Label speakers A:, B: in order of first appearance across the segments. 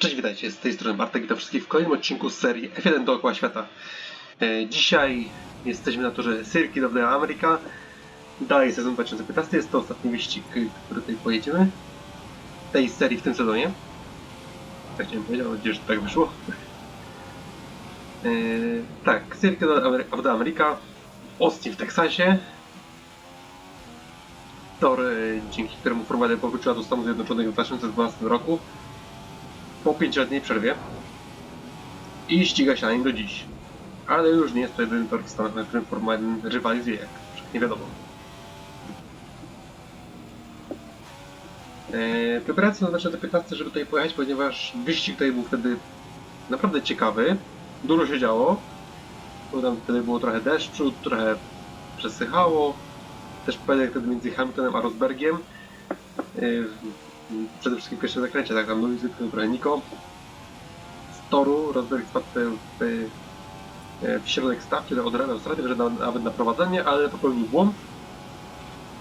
A: Cześć, witajcie, z tej strony Bartek, witam wszystkich w kolejnym odcinku z serii F1 dookoła świata. E, dzisiaj jesteśmy na torze Circuit of the America. Dalej sezon 2015, jest to ostatni wyścig, który tutaj pojedziemy. Tej serii w tym sezonie. Tak chciałem powiedzieć, mam nadzieję, że tak wyszło. E, tak, Circuit of the America, Austin w Teksasie. Tor, e, dzięki któremu Formuła 1 powróciła do Stanów Zjednoczonych w 2012 roku po pięcioletniej przerwie i ściga się na nim do dziś. Ale już nie jest to jedyny tor w Stanach, na którym Formuła 1 rywalizuje, jak nie wiadomo. Eee, preparacje na 2015, żeby tutaj pojechać, ponieważ wyścig tutaj był wtedy naprawdę ciekawy. Dużo się działo. Bo tam wtedy było trochę deszczu, trochę przesychało. Też pojedynek wtedy między Hamiltonem a Rosbergiem. Eee, przede wszystkim w pierwszym zakręcie, tak tam Louis wypchnął trochę Niko z toru, Rosberg spadł w, w, środek stawki, od razu straty, że na, nawet na prowadzenie, ale popełnił błąd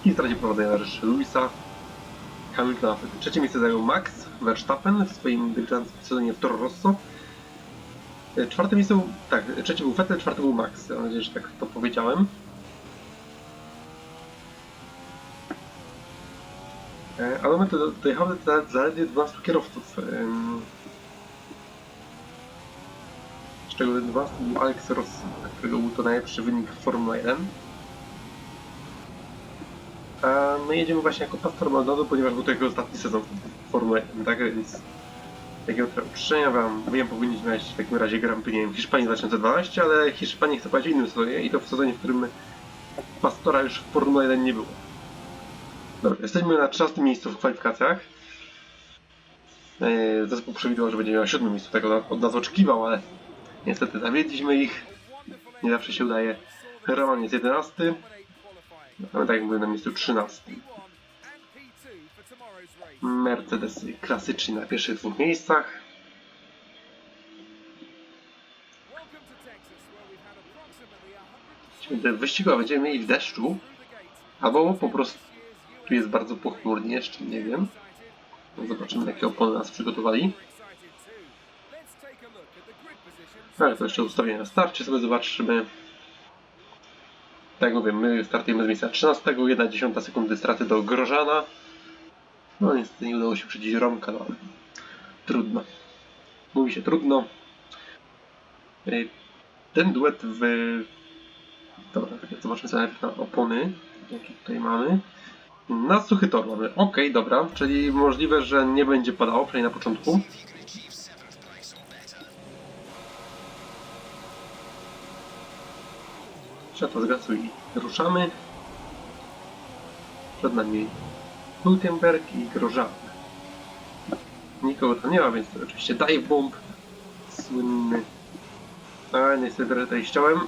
A: i stracił prowadzenie na rzecz Louisa Hamiltona. Trzecie miejsce zajął Max Verstappen w swoim debiutanckim sezonie w Toro Rosso. E, Czwarte miejsce tak, trzeci był Vettel, czwarty był Max. Mam nadzieję, że tak to powiedziałem. Ale my to dojechały za- zaledwie 12 kierowców. Z czego 12 był Alex Rossi, którego był to najlepszy wynik w Formule 1. A my jedziemy właśnie jako pastor Maldonado, ponieważ był to jego ostatni sezon w Formule 1, tak więc takiego uczczenia wam wiem powinniśmy mieć w takim razie Grand Prix nie wiem, Hiszpanii 2012, ale Hiszpanii chce płacić w innym sezonie i to w sezonie, w którym pastora już w Formule 1 nie było. Jesteśmy na 13 miejscu w kwalifikacjach. Eee, Zespół przewidywał, że będzie miał 7 miejscu, tego na- od nas oczekiwał, ale niestety zawiedliśmy ich. Nie zawsze się udaje. Roman jest 11, ale tak jak mówię na miejscu 13. Mercedes klasycznie na pierwszych dwóch miejscach. Wyścigowe będziemy mieli w deszczu, albo po prostu tu jest bardzo pochmurnie, jeszcze nie wiem. No Zobaczymy jakie opony nas przygotowali. Ale to jeszcze ustawienie na starcie sobie zobaczymy. Tak jak mówię, my startujemy z miejsca 13, 1 dziesiąta sekundy straty do Grożana. No niestety nie udało się przyjść Romka, no ale trudno. Mówi się trudno. Ej, Ten duet w... Dobra, tak, zobaczmy sobie na opony, jakie tutaj mamy. Na suchy tor mamy. Ok, dobra, czyli możliwe, że nie będzie padało, przynajmniej na początku. Światło zgasły i ruszamy. Przed nami Gutenberg i Grożan. Nikogo tam nie ma, więc oczywiście dive bomb. Słynny. A niestety tutaj ściąłem.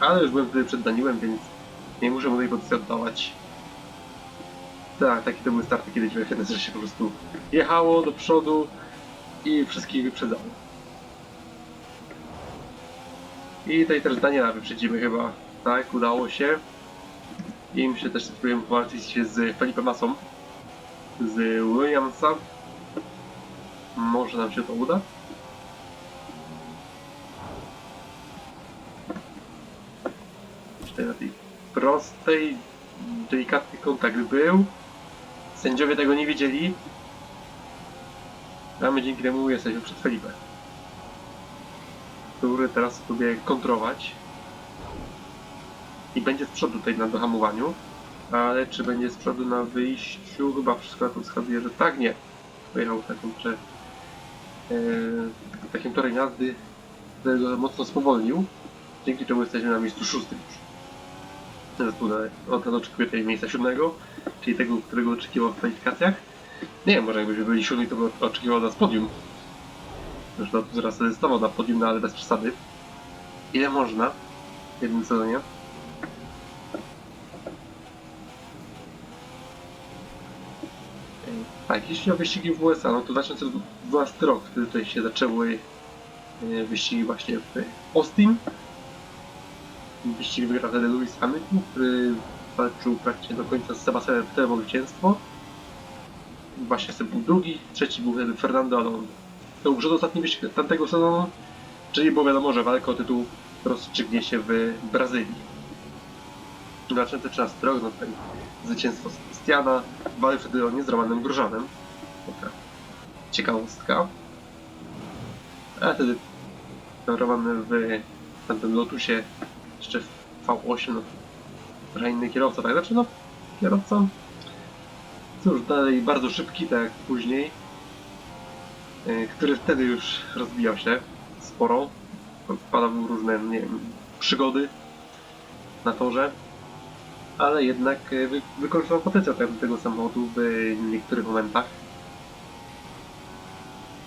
A: Ale już byłem wtedy przed Daniłem, więc nie muszę mu tej pozycji oddawać. Tak, taki to był start, kiedy w że się po prostu jechało do przodu i wszystkich wyprzedzało. I tutaj też Daniela wyprzedzimy chyba. Tak, udało się. I myślę też spróbujemy powalczyć się z Felipe Masą. Z Williamsa. Może nam się to uda. Tutaj na tej prostej, delikatny kontakt był. Sędziowie tego nie wiedzieli. A my dzięki temu jesteśmy przed Felipe. Który teraz próbuje kontrować. I będzie z przodu tutaj na dohamowaniu. Ale czy będzie z przodu na wyjściu? Chyba wszystko na to wskazuje, że tak, nie. Pojechał taką, że e, takim torem jazdy, którego mocno spowolnił. Dzięki czemu jesteśmy na miejscu szóstym już. Zespół od nas oczekuje miejsca siódmego, czyli tego, którego oczekiwał w kwalifikacjach. Nie wiem, może jakbyśmy byli siódmi, to by oczekiwał nas podium. Już to zaraz sobie stawał na podium, no ale bez przesady. Ile można w jednym sezonie? Tak, jeśli o wyścigi w USA, no to 2012 rok, wtedy tutaj się zaczęły e, wyścigi właśnie w Austin. Wyścig wygrał wtedy Lewis Hamilton, który walczył praktycznie do końca z Sebastianem Vettelem o zwycięstwo. Właśnie był drugi, trzeci był Fernando Alonso. To był przedostatni wyścig tamtego sezonu, czyli było wiadomo, że walka o tytuł rozstrzygnie się w Brazylii. 2013 rok, no tutaj zwycięstwo Sebastiana, walczył wtedy on nie z Romanem. Taka ciekawostka. A wtedy Roman w tamtym Lotusie jeszcze w V8, no trochę inny kierowca, tak? Znaczy no, kierowca cóż, dalej bardzo szybki, tak jak później, yy, który wtedy już rozbijał się sporo, wpadał w różne, nie wiem, przygody na torze, ale jednak yy, wy, wykorzystał potencjał tego, tego samochodu w niektórych momentach,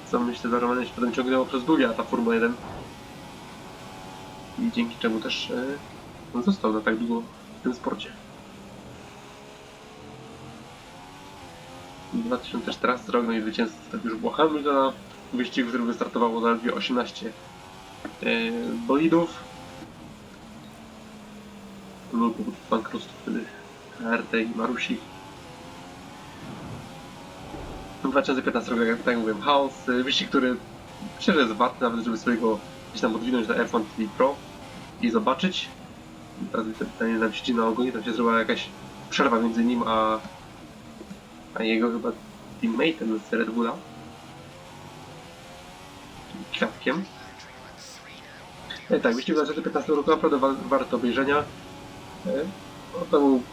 A: co myślę, że Romanem się potem ciągnęło przez długie lata Formuła 1 i dzięki czemu też on został na tak długo tym sporcie. 2014 rok, no i zwycięstwo to już było Hamiltona. Wyścig, w którym wystartowało zaledwie 18 e, bolidów. Był powód bankructwa wtedy RT i Marusi. 2015 rok, jak tak mówiłem, chaos. E, Wyścig, który myślę, że jest wart nawet, żeby sobie go gdzieś tam odwinąć na F1 TV Pro i zobaczyć. Teraz widzę pytanie nam siedzi na ogonie, tam się zrobiła jakaś przerwa między nim a, a jego chyba teammateem z Red Bulla. Kwiatkiem. E, tak, wyścig 2015 roku naprawdę wa warto obejrzenia. E, no, to był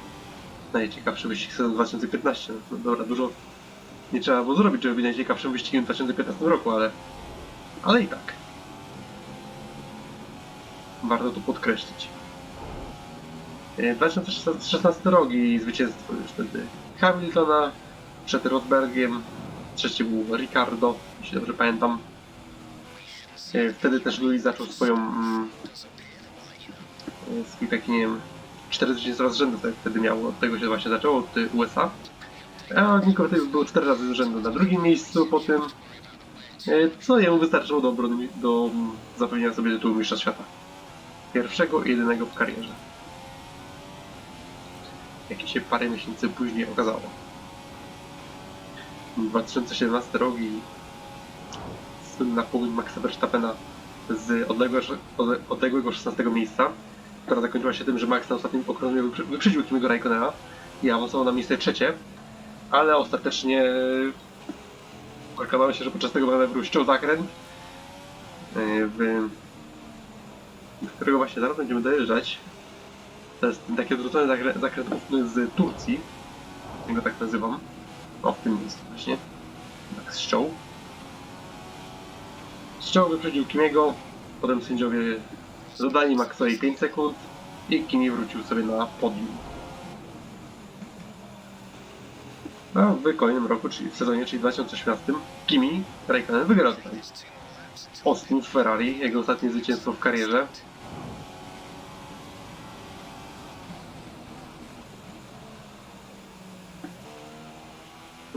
A: najciekawszy wyścig sezonu 2015. No, dobra, dużo nie trzeba było zrobić, żeby być najciekawszym wyścigiem w 2015 roku, ale, ale i tak. Warto to podkreślić. E, 2016 rok i zwycięstwo już wtedy Hamiltona przed Rosbergiem. Trzeci był Ricardo, jeśli dobrze pamiętam. E, Wtedy też Louis zaczął swoją mm, e, swój taki, nie wiem, cztery zwycięstwa z rzędu, tak wtedy miał, od tego się właśnie zaczęło, od y, USA. A Nico Rosberg był cztery razy z rzędu na drugim miejscu po tym, e, co jemu wystarczyło do, obrony, do mm, zapewnienia sobie tytułu mistrza świata. Pierwszego i jedynego w karierze jakie się parę miesięcy później okazało. 2017 rok i słynna pogoń Maxa Verstappena z odległego, ode- odległego 16 miejsca, która zakończyła się tym, że Max na ostatnim okrążeniu wyprzedził Kimiego Raikkonena i awansował na miejsce trzecie, ale ostatecznie okazało się, że podczas tego manewru ściął zakręt, yy, w, w którego właśnie zaraz będziemy dojeżdżać. To jest taki odwrócony ufny z Turcji. Ja go tak nazywam. O, w tym miejscu właśnie. Tak ściął. Ściął, wyprzedził Kimiego. Potem sędziowie dodali Maxowi 5 sekund. I Kimi wrócił sobie na podium. A w kolejnym roku, czyli w sezonie, czyli 2013, Kimi Raikkonen wygrał tutaj. Austin Ferrari, jego ostatnie zwycięstwo w karierze.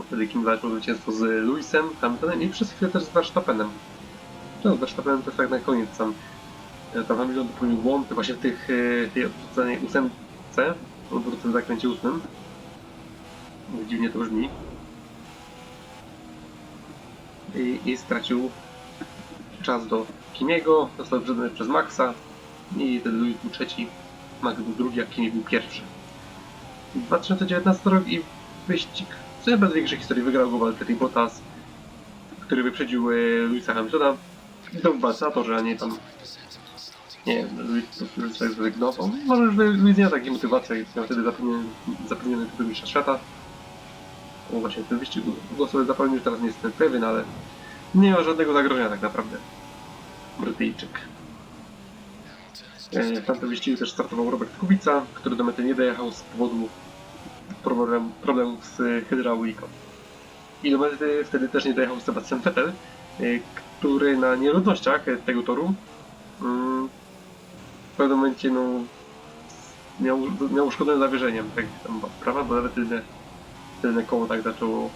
A: Wtedy Kim walczył zwycięstwo z Lewisem, Hamiltonem i przez chwilę też z Verstappenem. No, z Verstappenem jest tak na koniec sam. e, Tam Hamilton popełnił błąd właśnie w tych, e, tej odwróconej ósemce, odwróconym zakręcie ósmym. Dziwnie to brzmi. I, I stracił czas do Kimiego, został wyprzedzony przez Maxa i ten Lewis był trzeci, Max był drugi, a Kimi był pierwszy. 2019 rok i wyścig w sumie bez większej historii wygrał go Valtteri Bottas, który wyprzedził e, Louisa Hamiltona. I to w Balsatorze, a nie tam... Nie wiem, Louis. Może Louis nie miał takiej motywacji, jak miał wtedy zapewniony, zapewniony tytuł mistrza świata. No właśnie, w tym wyścigu go sobie zapewnił, teraz nie jestem pewien, ale nie ma żadnego zagrożenia tak naprawdę. Brytyjczyk. E, W tamtym wyścigu też startował Robert Kubica, który do mety nie dojechał z powodu problem, problemów z hydrauliką. I do mety wtedy też nie dojechał Sebastian Vettel, y, który na nierównościach tego toru mm, w pewnym momencie no, miał, miał uszkodzone zawierzeniem, tak tam była sprawa, bo nawet tylne, koło tak zaczęło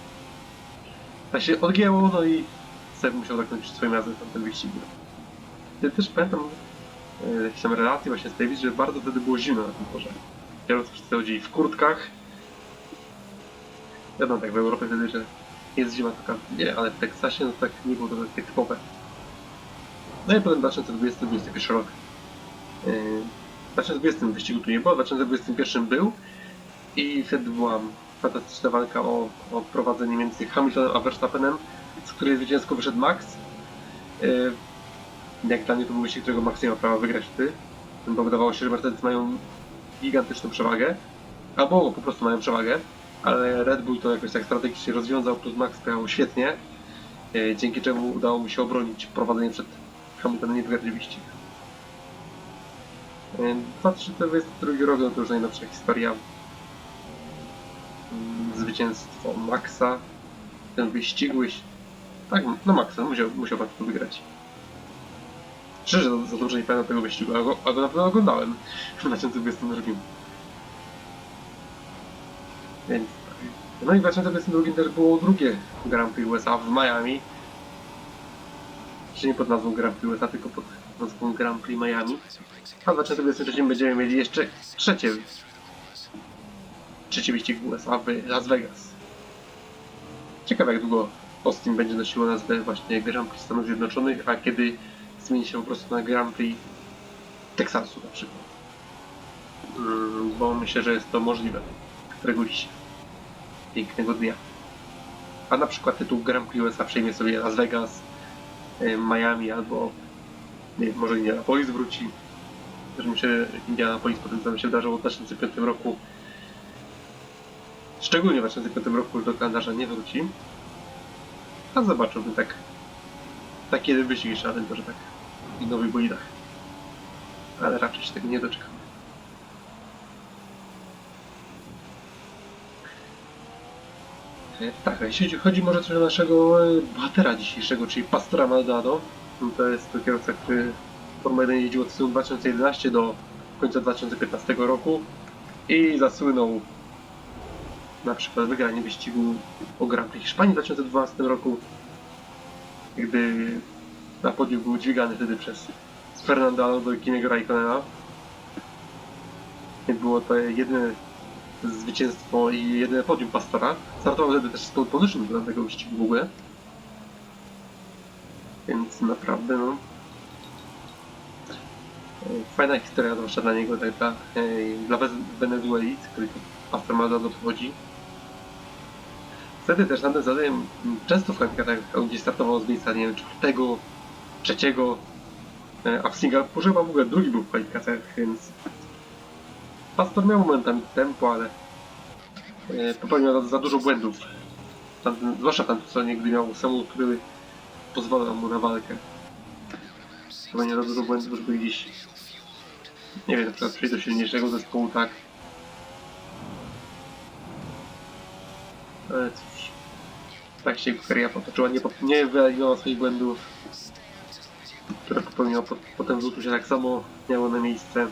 A: tak się odgięło, no i Seb musiał zakończyć swoją jazdę w tamtym wyścigu. Ja też pamiętam y, jakieś tam relacje właśnie z Davis, że bardzo wtedy było zimno na tym torze. Kierowcy wszyscy chodzili w kurtkach. Wiadomo, tak w Europie wtedy, że jest zima taka, nie, ale w Teksasie no tak nie było to takie typowe. No i potem 2020-2021 rok. Yy, w 2020 wyścigu tu nie było, w 2021 był i wtedy była fantastyczna walka o, o prowadzenie między Hamiltonem a Verstappenem, z której zwycięsko wyszedł Max. Yy, jak dla mnie to był wyścig, którego Max nie ma prawa wygrać wtedy, bo wydawało się, że Mercedes mają gigantyczną przewagę, albo po prostu mają przewagę, ale Red Bull to jakoś tak strategicznie rozwiązał, plus Max pojechał świetnie, yy, dzięki czemu udało mu się obronić prowadzenie przed Hamiltonem i wygrać wyścig. Yy, 2022 rok no to już najnowsza historia. Mm, Zwycięstwo Maxa w tym wyścigu. Tak, no Maxa, musiał, musiał pan to wygrać. Szczerze, za, za dużo nie pamiętam tego wyścigu, a go, a go na pewno oglądałem w 2022. Więc. No i w 2022 też było drugie Grand Prix USA w Miami. Czy nie pod nazwą Grand Prix USA, tylko pod nazwą Grand Prix Miami. A w 2023 będziemy mieli jeszcze trzecie trzeci wyścig w USA w Las Vegas. Ciekawe jak długo Austin będzie nosiło nazwę właśnie Grand Prix Stanów Zjednoczonych, a kiedy zmieni się po prostu na Grand Prix Teksasu na przykład. Mm, Bo myślę, że jest to możliwe któregoś pięknego dnia. A na przykład tytuł Grand Prix USA przejmie sobie Las Vegas, y, Miami albo nie wiem, może Indianapolis wróci. Myślę, że Indianapolis potem co się wydarzyło w 2005 roku. Szczególnie w 2005 roku już do kalendarza nie wróci. A zobaczyłbym tak. Tak jeden wyścig jeszcze na tym torze, tak. I nowych bolidach. Ale raczej się tego nie doczekam. E, Tak, a jeśli chodzi może też o naszego e, bohatera dzisiejszego, czyli Pastora Maldonado, no to jest to kierowca, który Formuła 1 jeździł od sezonu 2011 do końca 2015 roku i zasłynął na przykład wygranie wyścigu o Grand Prix Hiszpanii w 2012 roku, gdy na podium był dźwigany wtedy przez Fernando Alonso i Kimiego Raikkonena. Było to jedyne zwycięstwo i jedyne podium Pastora. Startował wtedy też z pole position do tego wyścigu w ogóle. Więc naprawdę no... e, Fajna historia, zwłaszcza dla niego, tak dla, e, dla Wenezueli, z której to Pastor Maldonado pochodzi. Wtedy też na tym zadaniem często w kwalifikacjach gdzieś startował z miejsca, nie wiem, czwartego, trzeciego, e, a w Singapurze chyba w ogóle drugi był w kwalifikacjach, więc Pastor miał momentami tempo, ale e, za, za dużo błędów. Tamten, zwłaszcza tamtym sezonie, gdy miał samochód, który pozwalał mu na walkę. Popełniał za dużo błędów, żeby gdzieś, nie wiem, na przykład przejść do silniejszego zespołu, tak. Ale cóż, tak się kariera potoczyła, nie, nie wyeliminował swoich błędów, które popełniał po, potem w Lotusie tak samo miało na miejsce.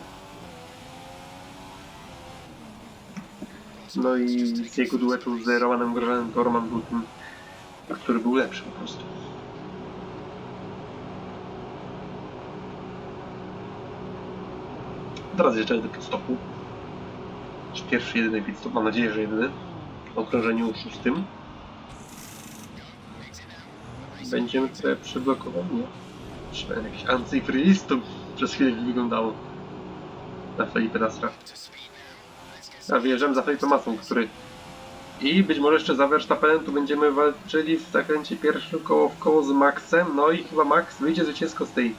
A: No i z jego duetu z Romanem Grosjeanem to Roman był tym, który był lepszy po prostu. Teraz jeszcze do pitstopu. Pierwszy, jedyny pitstop, mam nadzieję, że jedyny. W okrążeniu szóstym. Będziemy tutaj przyblokowani. Czy jakiś anti-freeze to przez chwilę wyglądało. Na Felipe Nasra. A wyjeżdżam za Masą, który i być może jeszcze za Verstappenem tu będziemy walczyli w zakręcie pierwszym koło w koło z Maxem. No i chyba Max wyjdzie zwycięsko z tej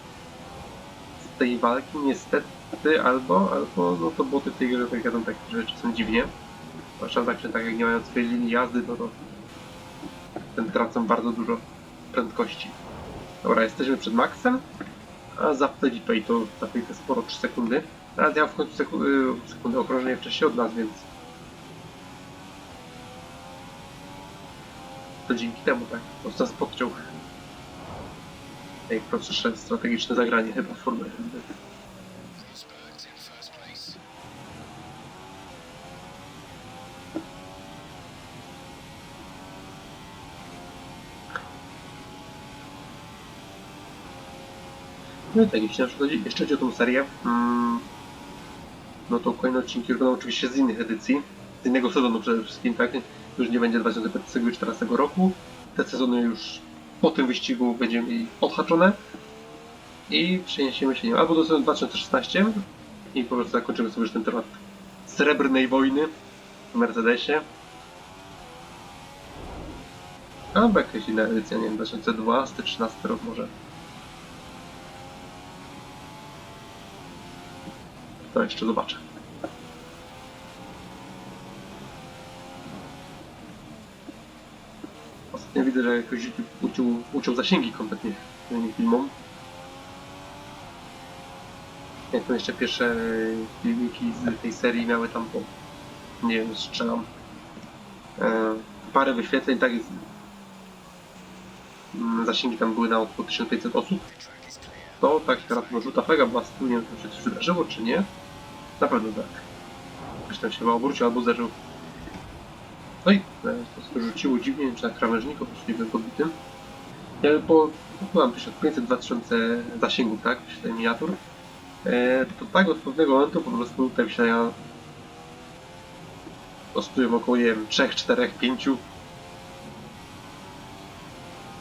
A: z tej walki niestety, albo, albo no to boty w tej grze jadą takie rzeczy są dziwnie. Zwłaszcza tak, że tak jak nie mają swojej linii jazdy, no to ten tracą bardzo dużo prędkości. Dobra, jesteśmy przed Maxem, a za Felipe i to za Felipe sporo 3 sekundy. Teraz ja w końcu seku y, sekundę okrążenie wcześniej od nas, więc to dzięki temu tak po prostu nas podciął. Najprostsze strategiczne zagranie chyba w 1. No i tak, jeśli na przykład jeszcze chodzi o tą serię, mm, no to kolejne odcinki będą oczywiście z innych edycji, z innego sezonu przede wszystkim, tak? Już nie będzie 2015 i 2014 roku. Te sezony już po tym wyścigu będziemy odhaczone i przeniesiemy się nie albo do sezonu 2016 i po prostu zakończymy sobie już ten temat srebrnej wojny w Mercedesie. Albo jakaś inna edycja, nie wiem, 2012, 13 rok może. To jeszcze zobaczę. Ostatnio widzę, że jakoś YouTube uciął, uciął zasięgi kompletnie tym filmom. Jak to jeszcze pierwsze filmiki z tej serii miały tam po, nie wiem, strzelam, e, parę wyświetleń, tak jest. Mm, Zasięgi tam były na około 1500 osób. To tak teraz no, rzuta fega była z tym, nie wiem, czy się coś wydarzyło, czy nie. Na pewno tak. Ktoś tam się chyba obrócił albo zderzył. No i e, to się rzuciło dziwnie, nie wiem, czy na krawężniku, prostu nie byłem podbitym. Ja po, mam 1500-2000 zasięgów, tak, wyświetleń miniatur. E, to tak od pewnego momentu po prostu te wyświetlenia kosztują około, nie wiem, 3, 4, 5.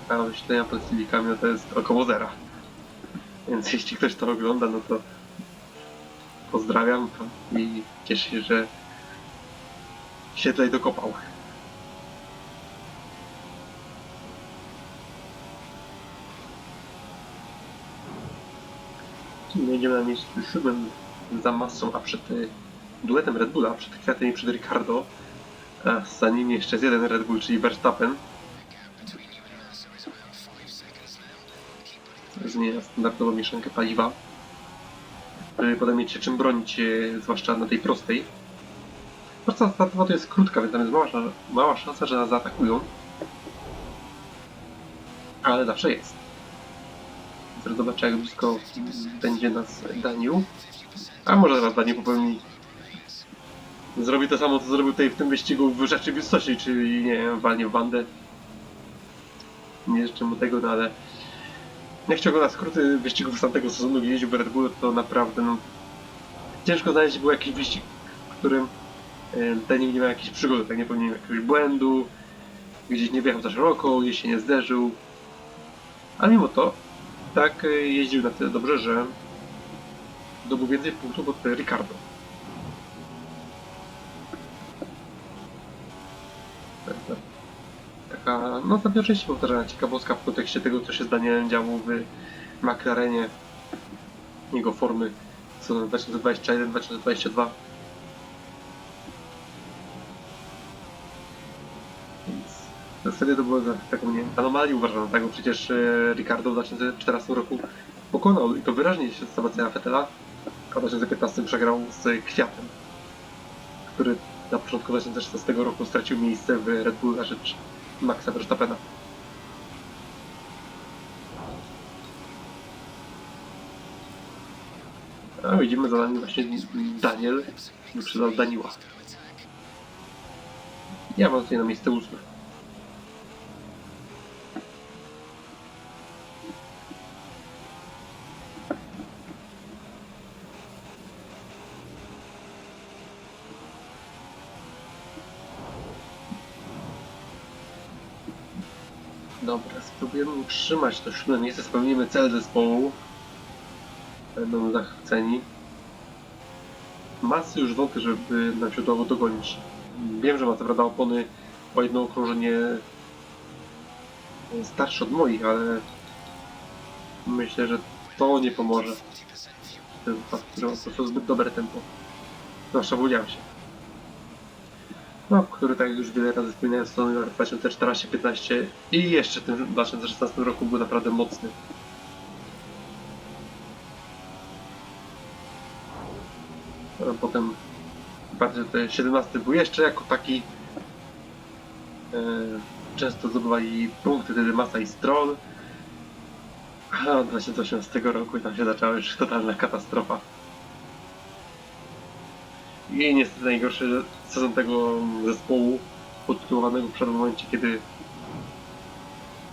A: A wyświetlenia pod filmikami no to jest około zera. Więc jeśli ktoś to ogląda, no to pozdrawiam to i cieszę się, że się tutaj dokopał. My jedziemy na miejscu siódmym za masą, a przed y, duetem Red Bulla, przed Kwiatem i przed Ricardo, a za nim jeszcze jest jeden Red Bull, czyli Verstappen. Zmienia standardową mieszankę paliwa. Potem mieć się czym bronić, zwłaszcza na tej prostej. Prosta startowa to jest krótka, więc tam jest mała, mała szansa, że nas zaatakują. Ale zawsze jest. Zaraz zobaczę, jak blisko będzie nas Daniel. A może zaraz Daniel popełni... Zrobi to samo, co zrobił tutaj w tym wyścigu w rzeczywistości, czyli nie wiem, walnie w bandę. Nie życzę mu tego, no ale... Jak się ogląda skróty wyścigów z tamtego sezonu, jeździł Red Bull, to naprawdę no... Ciężko znaleźć był jakiś wyścig, w którym Daniel nie miał jakiejś przygody, tak nie popełnił jakiegoś błędu, gdzieś nie wjechał za szeroko, gdzieś się nie zderzył. A mimo to, tak e, jeździł na tyle dobrze, że zdobył więcej punktów od Ricardo. Tak, tak. Taka, no to oczywiście powtarzana ciekawostka w kontekście tego, co się z Danielem działo w McLarenie, jego formy sezonu 2021-2022. Więc w zasadzie to było taką nie anomalię uważam, tak? Bo przecież e, Ricardo w 2014 roku pokonał i to wyraźnie się Sebastiana Vettela, a w 2015 przegrał z Kwiatem, który na początku 2016 roku stracił miejsce w Red Bull na rzecz Maxa Verstappena. A widzimy za nami właśnie Daniel, wyprzedzał Daniła. Ja mam tutaj na miejsce ósme. Dobra, spróbujemy utrzymać to siódme miejsce, spełnimy cel zespołu. Będą zachwyceni. Masy już wątpię, żeby nam się udało dogonić. Wiem, że ma co prawda opony o jedno okrążenie starsze od moich, ale myślę, że to nie pomoże. Po prostu zbyt dobre tempo. Zwłaszcza w Williamsie. No, który tak jak już wiele razy wspominałem w sezonie 2014-15 i jeszcze w tym 2016 roku był naprawdę mocny. A potem bardziej te 17 był jeszcze jako taki e, często zdobywali punkty wtedy Masa i Stroll a od 2018 roku i tam się zaczęła już totalna katastrofa i niestety najgorszy sezon tego zespołu podtytułowanego przed momencie kiedy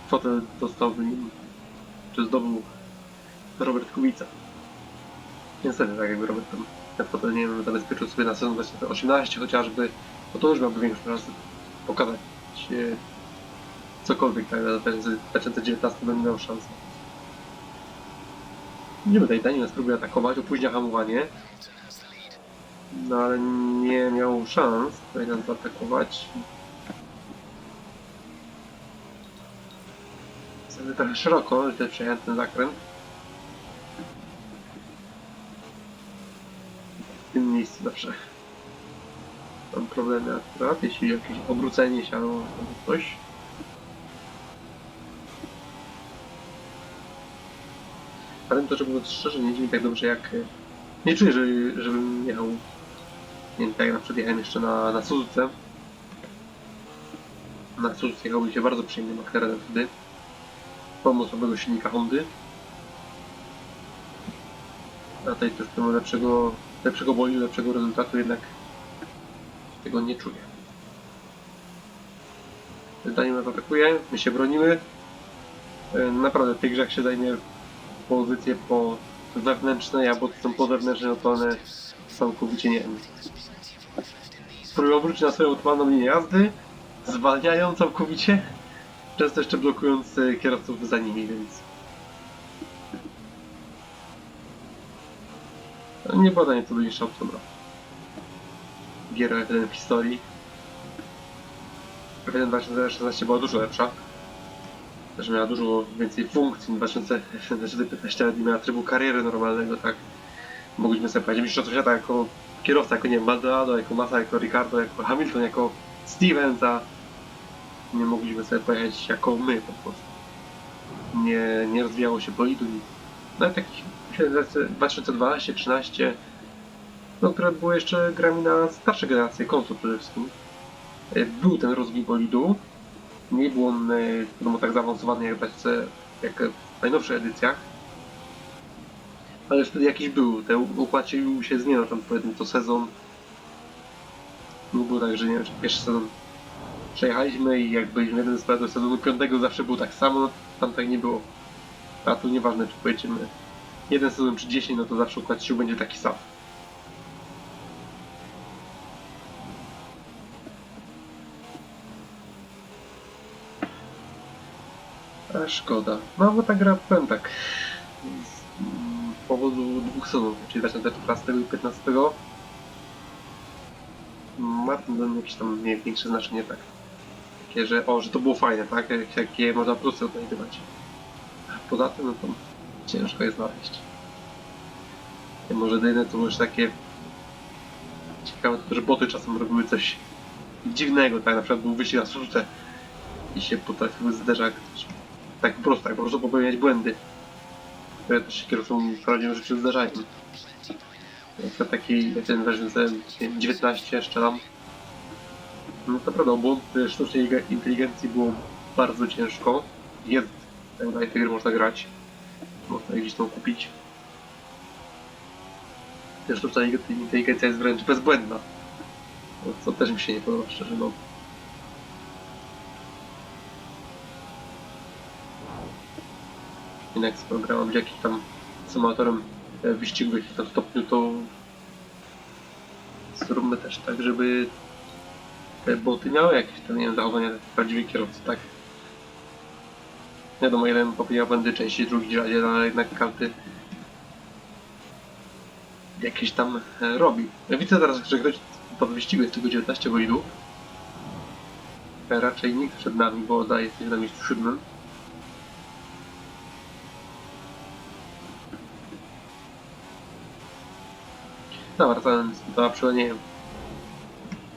A: fotel dostał w nim czy zdobył Robert Kubica niestety tak jakby Robert tam ten fotel, nie wiem, zabezpieczył sobie na sezon 2018 chociażby, no to już miałby większą szansę pokazać e, cokolwiek tak na 2019 bym miał szansę. Nie tutaj Daniel spróbuje atakować, opóźnia hamowanie. No ale nie miał szans tutaj nas zaatakować. Sobie trochę szeroko, że przejechałem ten zakręt. W tym miejscu zawsze mam problemy akurat, jeśli jakieś obrócenie się albo coś. Ale to, żeby mówiąc szczerze, nie dziwi tak dobrze jak... Nie czuję, że, żebym jechał... Nie tak jak na przykład jechałem jeszcze na, na Suzuce. Na Suzuce jechałby się bardzo przyjemnie McLarenem wtedy. Pomóc nowego silnika Hondy. A tutaj też pomimo lepszego, lepszego boju, lepszego rezultatu jednak tego nie czuję. Zdaniem nas atakuje, my się bronimy. E, Naprawdę w tej grze jak się zajmie pozycje po wewnętrznej, albo są pozewnętrzne, no to one całkowicie nie wiem. Próbują wrócić na swoją optymalną linię jazdy, zwalniają całkowicie, często jeszcze blokując e, kierowców za nimi, więc... No, Nie była to nieco dłuższa obsługa. Giera F1 w historii. F1 2016 była dużo lepsza że miała dużo więcej funkcji. 2015 nawet nie miała trybu kariery normalnego, tak? Mogliśmy sobie powiedzieć mistrzostwo świata jako kierowca, jako nie wiem, Maldonado, jako Massa, jako Ricardo, jako Hamilton, jako Stevens, a nie mogliśmy sobie pojechać jako my po prostu. Nie, nie rozwijało się bolidu nic. No takich 2012-13 no, które były jeszcze grami na starsze generacje konsol przede wszystkim. E, Był ten rozwój bolidu, nie był on wiadomo, tak zaawansowany jak, jak w najnowszych edycjach. Ale już wtedy jakiś był. Ten układ się- się zmieniał tam powiedzmy co sezon. Było tak, że nie wiem, że pierwszy sezon przejechaliśmy i jak byliśmy jeden z do sezonu piątego zawsze było tak samo, no, tam tak nie było. A tu nieważne czy pojedziemy jeden sezon czy 10, no to zawsze układ sił będzie taki sam. A szkoda. No bo ta gra, powiem tak, z powodu dwóch sezonów, czyli 2014 i 2015, ma ten jakieś tam większe znaczenie, tak. Takie, że o, że to było fajne, tak? Jak- Jakie można plusy odnajdywać. A poza tym, no to ciężko je znaleźć. I może jedyne to już takie ciekawe, to, że boty czasem robiły coś dziwnego, tak? Na przykład był wyścig na suszce i się potrafiły zderzać tak po prostu, tak po prostu popełniać błędy, które też się w prawdziwym życiu zdarzają. Na przykład taki, jak ten weźmy 19 jeszcze tam, no to prawda, błąd sztucznej ige- inteligencji było bardzo ciężko. Jest, tak dalej, te gry można grać, można gdzieś tam kupić. Też sztuczna inteligencja jest wręcz bezbłędna. Co też mi się nie podoba, szczerze, no. Jednak skoro grałem w jakimś tam symulatorem e, wyścigu w jakimś tam stopniu, to zróbmy też tak, żeby te boty miały jakieś tam, nie wiem, zachowania prawdziwych kierowcy, tak? Wiadomo, jeden popełniał błędy częściej, drugi razie, no, ale jednak każdy jakieś tam e, robi. Ja widzę teraz, że grać po wyścigu jest tylko 19 bolidów. Raczej nikt przed nami, bo daje jesteśmy na miejscu siódmym. No, wracając do wiem.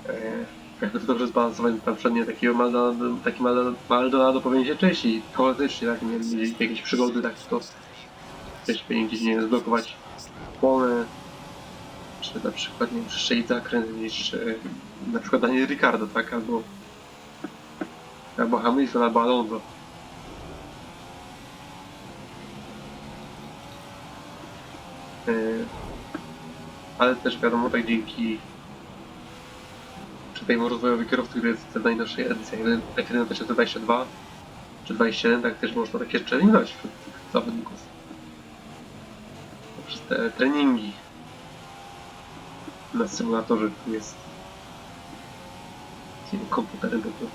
A: E, jakby to dobrze zbalansować tam przednie takiego Maldonado, taki Maldonado, powinien się częściej, teoretycznie, tak, nie mieć jakieś przygody, tak, to też powinien gdzieś, nie wiem, zblokować płonę, czy na przykład, nie wiem, przestrzelić zakręt niż na przykład Daniel Ricardo, tak, albo albo Hamilton, albo Alonso. E, ale też wiadomo, tak dzięki temu rozwojowi kierowcy, który jest najnowszej edycji F1 2022 czy 27, tak też można takie rzeczy eliminować wśród tych zawodników. Poprzez te treningi. na symulatorze tu jest nie wiem, komputery, bo to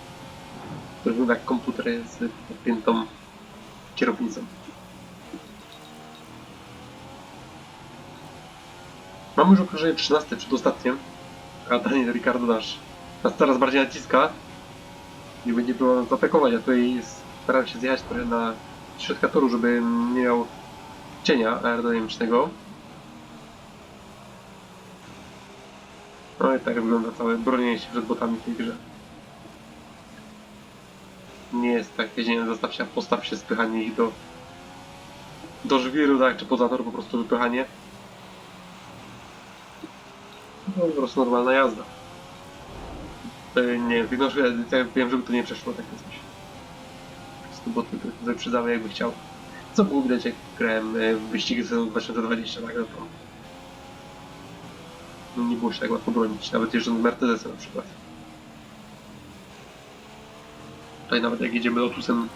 A: wygląda jak komputer z podpiętą kierownicą. Mamy już okrążenie 13 przedostatnie, a Daniel Ricardo nasz nas coraz bardziej naciska i będzie było nas atakować, a tutaj staram się zjechać trochę na środka toru, żeby nie miał cienia aerodynamicznego. No i tak wygląda całe bronienie się przed botami w tej grze. Nie jest tak jeździenie zostaw się, a postaw się, spychanie ich do do żwiru, tak, czy poza tor po prostu wypychanie. No po prostu normalna jazda. Nie, wynoszę, ja wiem, żeby to nie przeszło takie coś. Po prostu boty jakby chciał. Co było widać jak grałem e, w wyścigi sezonu 2020, tak, no to nie było się tak łatwo bronić, nawet jeżdżąc Mercedesem na przykład. Tutaj nawet jak jedziemy Lotusem,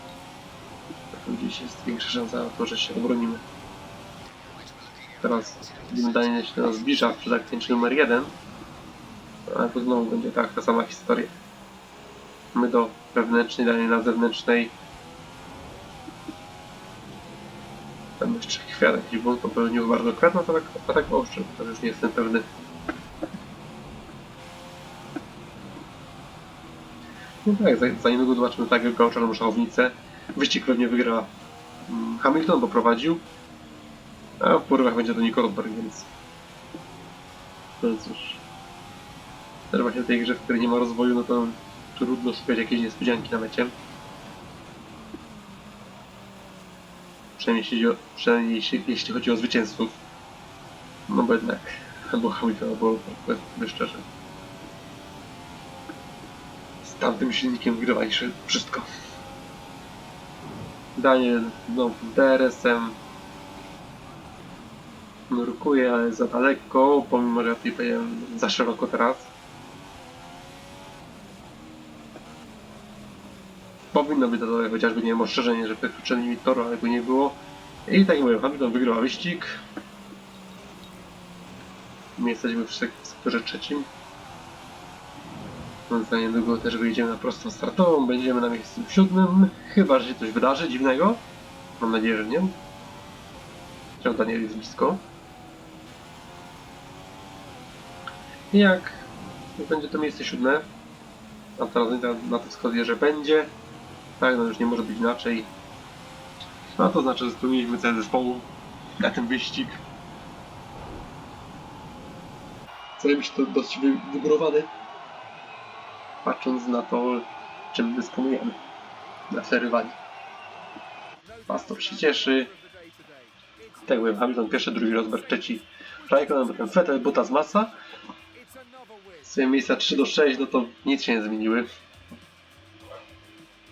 A: gdzieś jest większa szansa na to, że się obronimy. Teraz Daniel się nas zbliża przed akcję numer 1, ale to znowu będzie tak, ta sama historia. My do wewnętrznej, Daniel na zewnętrznej. Tam jeszcze kwiat jakiś błąd popełnił bardzo kwiat, no to tak, a tak oszczęd, to już nie jestem pewny. No tak, za, za niedługo zobaczymy tak gałczaną szachownicę. Wyścig pewnie wygra mm, Hamilton, bo prowadził. A w porywach będzie to Nico Rosberg, więc... No cóż... Też właśnie w tej grze, w której nie ma rozwoju, no to trudno szukać jakiejś niespodzianki na mecie. Przynajmniej jeśli, przynajmniej jeśli, chodzi o zwycięzców. No bo jednak albo Hamilton, albo powiedzmy szczerze. Z tamtym silnikiem wygrywaliśmy wszystko. Daniel znowu DRS-em. Nurkuje, ale za daleko, pomimo tutaj powiedziałem za szeroko teraz. Powinno być dodawane chociażby, nie wiem, ostrzeżenie, że wykluczenie limit toru, ale go nie było. I tak jak mówię, Hamilton wygrywa wyścig. My jesteśmy w sek- w sektorze trzecim. No, za niedługo też wyjdziemy na prostą startową, będziemy na miejscu siódmym, chyba, że się coś wydarzy dziwnego. Mam nadzieję, że nie. Chociaż Daniel jest blisko. I jak będzie to miejsce siódme, a teraz na, to wskazuje, że będzie, tak, no już nie może być inaczej. No to znaczy, że spełniliśmy cel zespołu na ten wyścig. Wydaje mi się to dosyć wy- wygórowany, patrząc na to, czym dysponujemy na tle rywali. Pastor się cieszy. Tak jak mówiłem, Hamilton pierwszy, drugi Rosberg trzeci. Raikkonen, potem Vettel, Bottas, Massa. Swoje miejsca 3 do 6, no to nic się nie zmieniły.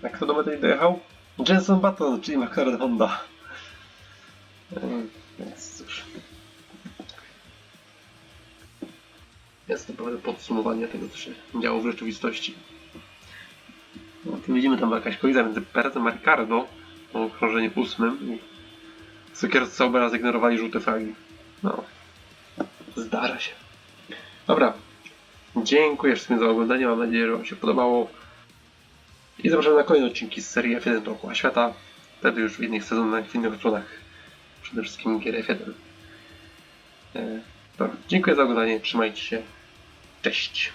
A: A kto do mety dojechał? Jenson Button, czyli McLaren Honda. Ym, Więc cóż. Jest to pewne podsumowanie tego, co się działo w rzeczywistości. No, widzimy tam jakaś kolizja między Perezem a Ricardo o okrążeniu ósmym. Cukiercy Sauber zignorowali żółte flagi. No, zdarza się. Dobra, dziękuję wszystkim za oglądanie, mam nadzieję, że Wam się podobało. I zapraszam na kolejne odcinki z serii F1 dookoła świata. Wtedy już w innych sezonach, w innych odsłonach. Przede wszystkim gier F1. E, dobra, dziękuję za oglądanie, trzymajcie się. Cześć.